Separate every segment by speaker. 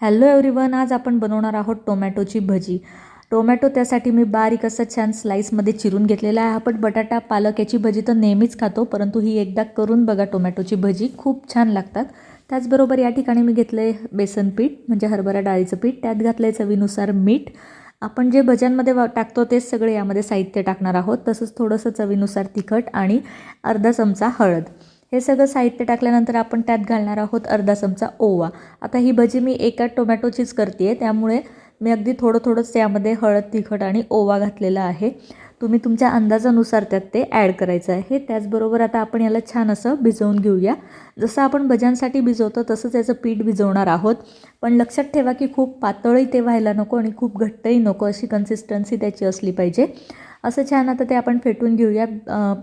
Speaker 1: Hello everyone आज आपण बनवणार आहोत टोमॅटोची भजी. टोमॅटो त्यासाठी मी बारीक असं छान स्लाईसमध्ये चिरून घेतलेला आहे. आपण बटाटा पालक याची भजी तर नेहमीच खातो परंतु ही एकदा करून बघा टोमॅटोची भजी. खूप छान लागतात. त्याचबरोबर या ठिकाणी मी घेतलं आहे बेसन पीठ म्हणजे हरभरा डाळीचं पीठ. त्यात घातलं आहे चवीनुसार मीठ. आपण जे भज्यांमध्ये वा टाकतो तेच सगळे यामध्ये साहित्य टाकणार आहोत. तसंच थोडंसं चवीनुसार तिखट आणि अर्धा चमचा हळद. हे सगळं साहित्य टाकल्यानंतर आपण त्यात घालणार आहोत अर्धा चमचा ओवा. आता ही भजी मी एका टोमॅटोचीच करते आहे त्यामुळे मी अगदी थोडं थोडंच त्यामध्ये हळद तिखट आणि ओवा घातलेला आहे. तुम्ही तुमच्या अंदाजानुसार त्यात ते ॲड करायचं आहे. त्याचबरोबर आता आपण याला छान असं भिजवून घेऊया. जसं आपण भज्यांसाठी भिजवतो तसंच याचं पीठ भिजवणार आहोत. पण लक्षात ठेवा की खूप पातळही ते व्हायला नको आणि खूप घट्टही नको अशी कन्सिस्टन्सी त्याची असली पाहिजे. असं छान आता ते आपण फेटून घेऊया.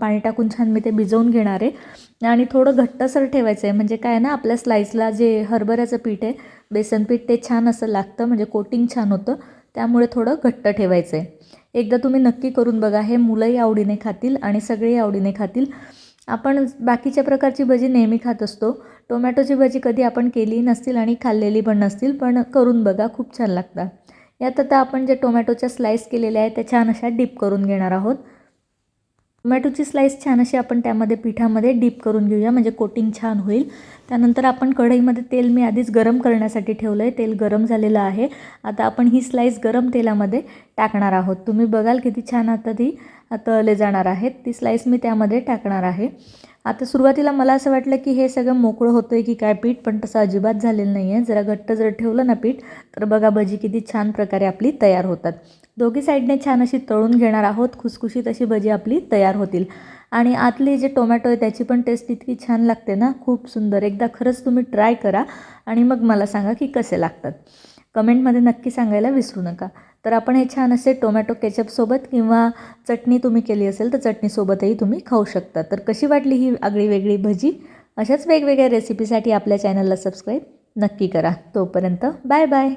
Speaker 1: पाणी टाकून छान मी ते भिजवून घेणार आहे. आणि थोडं घट्टसर ठेवायचं आहे म्हणजे काय ना आपल्या स्लाईसला जे हरभऱ्याचं पीठ आहे बेसन पीठ ते छान असं लागतं. म्हणजे कोटिंग छान होतं. त्यामुळे थोडं घट्ट ठेवायचं आहे एकदा तुम्ही नक्की करून बघा. हे मुलंही आवडीने खातील आणि सगळेही आवडीने खातील. आपण बाकीच्या प्रकारची भजी नेहमी खात असतो. टोमॅटोची भजी कधी आपण केली नसतील आणि खाल्लेली पण नसतील पण करून बघा. खूप छान लागतात. यात आता आपण जे टोमॅटोच्या स्लाईस केलेल्या आहेत त्या छान अशा डीप करून घेणार आहोत. टोमॅटोची स्लाईस छान अशी आपण त्यामध्ये पिठामध्ये डीप करून घेऊया म्हणजे कोटिंग छान होईल. त्यानंतर आपण कढईमध्ये तेल मी आधीच गरम करण्यासाठी ठेवलं आहे तेल गरम झालेलं आहे. आता आपण ही स्लाईस गरम तेलामध्ये टाकणार आहोत. तुम्ही बघाल किती छान आता ती तळले जाणार आहेत. ती स्लाईस मी त्यामध्ये टाकणार आहे. आता सुरुवातीला मला असं वाटलं की हे सगळं मोकळं होतं आहे की काय पीठ पण तसं अजिबात झालेलं नाही आहे जरा घट्ट जर ठेवलं ना पीठ तर बघा भजी किती छान प्रकारे आपली तयार होतात. दोघी साईडने छान अशी तळून घेणार आहोत. खुसखुशीत अशी भजी आपली तयार होतील. आणि आतली जे टोमॅटो आहे त्याची पण टेस्ट इतकी छान लागते ना. खूप सुंदर. एकदा खरंच तुम्ही ट्राय करा आणि मग मला सांगा की कसे लागतात. कमेंटमध्ये नक्की सांगायला विसरू नका. तर आपण हे छान असे टोमॅटो केचपसोबत किंवा चटणी तुम्ही केली असेल तर चटणीसोबतही तुम्ही खाऊ शकता. तर कशी वाटली ही आगळी वेगळी भजी? अशाच वेगवेगळ्या रेसिपीसाठी आपल्या चॅनलला सबस्क्राईब नक्की करा. तोपर्यंत बाय बाय